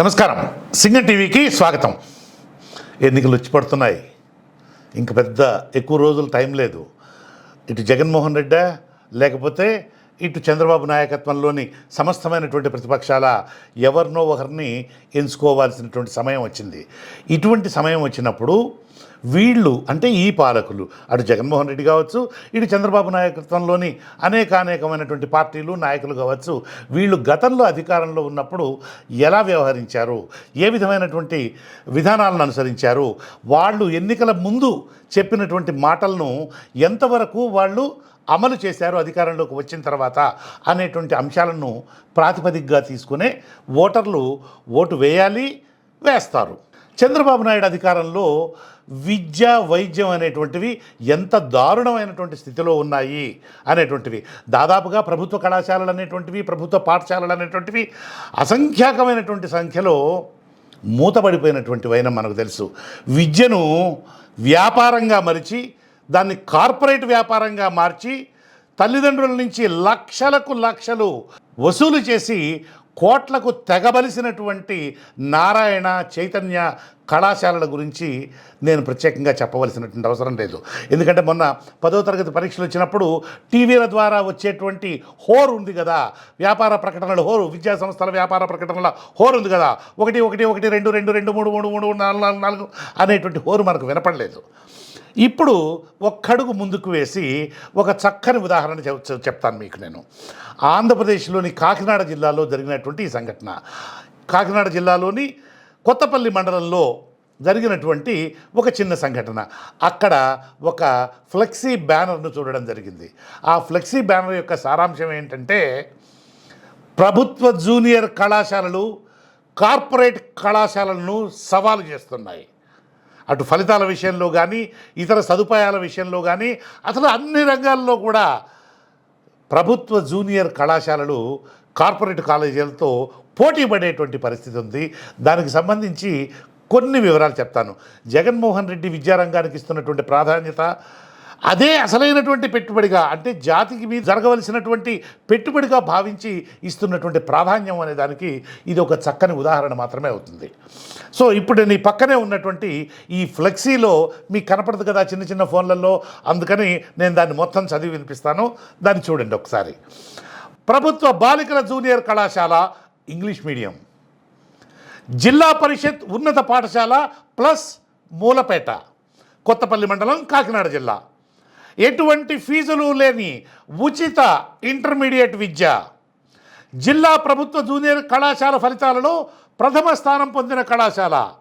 నమస్కారం. సింగం టీవీకి స్వాగతం. ఎన్నికలు వచ్చి పడుతున్నాయి. ఇంక పెద్ద ఎక్కువ రోజులు టైం లేదు. ఇటు జగన్మోహన్ రెడ్డా లేకపోతే ఇటు చంద్రబాబు నాయకత్వంలోని సమస్తమైనటువంటి ప్రతిపక్షాల ఎవరినో ఒకరిని ఎంచుకోవాల్సినటువంటి సమయం వచ్చింది. ఇటువంటి సమయం వచ్చినప్పుడు వీళ్ళు అంటే ఈ పాలకులు అటు జగన్మోహన్ రెడ్డి కావచ్చు ఇటు చంద్రబాబు నాయకత్వంలోని అనేక అనేకమైనటువంటి పార్టీలు నాయకులు కావచ్చు వీళ్ళు గతంలో అధికారంలో ఉన్నప్పుడు ఎలా వ్యవహరించారు ఏ విధమైనటువంటి విధానాలను అనుసరించారు వాళ్ళు ఎన్నికల ముందు చెప్పినటువంటి మాటలను ఎంతవరకు వాళ్ళు అమలు చేశారు అధికారంలోకి వచ్చిన తర్వాత అనేటువంటి అంశాలను ప్రాతిపదికగా తీసుకునే ఓటర్లు ఓటు వేయాలి వేస్తారు. చంద్రబాబు నాయుడు అధికారంలో విద్య వైద్యం అనేటువంటివి ఎంత దారుణమైనటువంటి స్థితిలో ఉన్నాయి అనేటువంటివి దాదాపుగా ప్రభుత్వ కళాశాలలు అనేటువంటివి ప్రభుత్వ పాఠశాలలు అనేటువంటివి అసంఖ్యాకమైనటువంటి సంఖ్యలో మూతపడిపోయినటువంటివైనా మనకు తెలుసు. విద్యను వ్యాపారంగా మరిచి దాన్ని కార్పొరేట్ వ్యాపారంగా మార్చి తల్లిదండ్రుల నుంచి లక్షలకు లక్షలు వసూలు చేసి కోట్లకు తెగబలిసినటువంటి నారాయణ చైతన్య కళాశాలల గురించి నేను ప్రత్యేకంగా చెప్పవలసినటువంటి అవసరం లేదు. ఎందుకంటే మొన్న పదో తరగతి పరీక్షలు వచ్చినప్పుడు టీవీల ద్వారా వచ్చేటువంటి హోర్ ఉంది కదా. వ్యాపార ప్రకటనల హోరు విద్యా సంస్థల వ్యాపార ప్రకటనల హోర్ ఉంది కదా. ఒకటి ఒకటి ఒకటి రెండు రెండు రెండు మూడు మూడు మూడు నాలుగు నాలుగు నాలుగు అనేటువంటి హోరు మనకు వినపడలేదు. ఇప్పుడు ఒక్కడుగు ముందుకు వేసి ఒక చక్కని ఉదాహరణ చెప్ చెప్తాను మీకు నేను. ఆంధ్రప్రదేశ్లోని కాకినాడ జిల్లాలో జరిగినటువంటి ఈ సంఘటన. కాకినాడ జిల్లాలోని కొత్తపల్లి మండలంలో జరిగినటువంటి ఒక చిన్న సంఘటన. అక్కడ ఒక ఫ్లెక్సీ బ్యానర్ను చూడడం జరిగింది. ఆ ఫ్లెక్సీ బ్యానర్ యొక్క సారాంశం ఏంటంటే ప్రభుత్వ జూనియర్ కళాశాలలు కార్పొరేట్ కళాశాలలను సవాలు చేస్తున్నాయి. అటు ఫలితాల విషయంలో కానీ ఇతర సదుపాయాల విషయంలో కానీ అసలు అన్ని రంగాల్లో కూడా ప్రభుత్వ జూనియర్ కళాశాలలు కార్పొరేట్ కాలేజీలతో పోటీ పడేటువంటి పరిస్థితి ఉంది. దానికి సంబంధించి కొన్ని వివరాలు చెప్తాను. జగన్మోహన్ రెడ్డి విద్యారంగానికి ఇస్తున్నటువంటి ప్రాధాన్యత అదే అసలైనటువంటి పెట్టుబడిగా అంటే జాతికి మీద జరగవలసినటువంటి పెట్టుబడిగా భావించి ఇస్తున్నటువంటి ప్రాధాన్యం అనే దానికి ఇది ఒక చక్కని ఉదాహరణ మాత్రమే అవుతుంది. సో ఇప్పుడు నీ పక్కనే ఉన్నటువంటి ఈ ఫ్లెక్సీలో మీకు కనపడదు కదా చిన్న చిన్న ఫోన్లలో అందుకని నేను దాన్ని మొత్తం చదివి వినిపిస్తాను. దాన్ని చూడండి ఒకసారి. ప్రభుత్వ బాలికల జూనియర్ కళాశాల ఇంగ్లీష్ మీడియం. జిల్లా పరిషత్ ఉన్నత పాఠశాల ప్లస్ మూలపేట కొత్తపల్లి మండలం కాకినాడ జిల్లా. ఎటువంటి ఫీజులు లేని ఉచిత ఇంటర్మీడియట్ విద్య. జిల్లా ప్రభుత్వ జూనియర్ కళాశాల ఫలితాలలో ప్రథమ స్థానం పొందిన కళాశాల.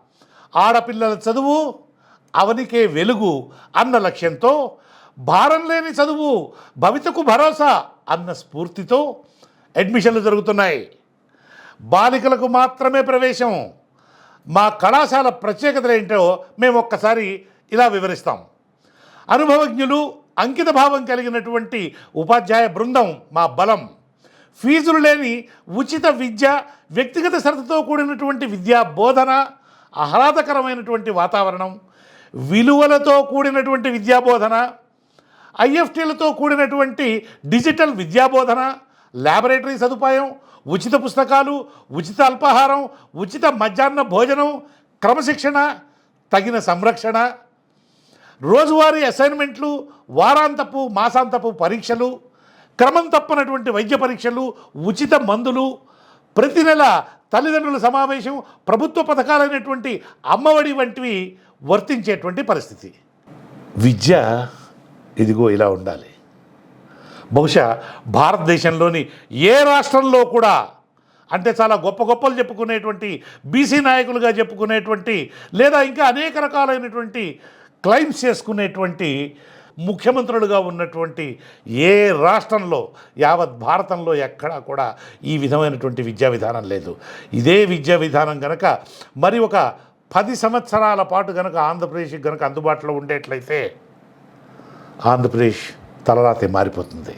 ఆడపిల్లల చదువు అవనికే వెలుగు అన్న లక్ష్యంతో భారం లేని చదువు భవితకు భరోసా అన్న స్ఫూర్తితో అడ్మిషన్లు జరుగుతున్నాయి. బాలికలకు మాత్రమే ప్రవేశం. మా కళాశాల ప్రత్యేకతలు ఏంటో మేము ఒక్కసారి ఇలా వివరిస్తాం. అనుభవజ్ఞులు అంకిత భావం కలిగినటువంటి ఉపాధ్యాయ బృందం మా బలం. ఫీజులు లేని ఉచిత విద్య వ్యక్తిగత శ్రద్ధతో కూడినటువంటి విద్యా బోధన ఆహ్లాదకరమైనటువంటి వాతావరణం విలువలతో కూడినటువంటి విద్యాబోధన ఐఎఫ్టీలతో కూడినటువంటి డిజిటల్ విద్యాబోధన ల్యాబొరేటరీ సదుపాయం ఉచిత పుస్తకాలు ఉచిత అల్పాహారం ఉచిత మధ్యాహ్న భోజనం క్రమశిక్షణ తగిన సంరక్షణ రోజువారీ అసైన్మెంట్లు వారాంతపు మాసాంతపు పరీక్షలు క్రమం తప్పనటువంటి వైద్య పరీక్షలు ఉచిత మందులు ప్రతి నెల తల్లిదండ్రుల సమావేశం ప్రభుత్వ పథకాలైనటువంటి అమ్మఒడి వంటివి వర్తించేటువంటి పరిస్థితి. విద్య ఇదిగో ఇలా ఉండాలి. బహుశా భారతదేశంలోని ఏ రాష్ట్రంలో కూడా అంటే చాలా గొప్ప గొప్పలు చెప్పుకునేటువంటి బీసీ నాయకులుగా చెప్పుకునేటువంటి లేదా ఇంకా అనేక రకాలైనటువంటి క్లైమ్స్ చేసుకునేటువంటి ముఖ్యమంత్రులుగా ఉన్నటువంటి ఏ రాష్ట్రంలో యావత్ భారతంలో ఎక్కడా కూడా ఈ విధమైనటువంటి విద్యా విధానం లేదు. ఇదే విద్యా విధానం కనుక మరి ఒక పది సంవత్సరాల పాటు కనుక ఆంధ్రప్రదేశ్కి కనుక అందుబాటులో ఉండేట్లయితే ఆంధ్రప్రదేశ్ తలరాతే మారిపోతుంది.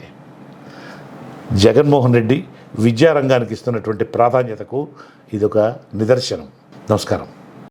జగన్మోహన్ రెడ్డి విద్యారంగానికి ఇస్తున్నటువంటి ప్రాధాన్యతకు ఇదొక నిదర్శనం. నమస్కారం.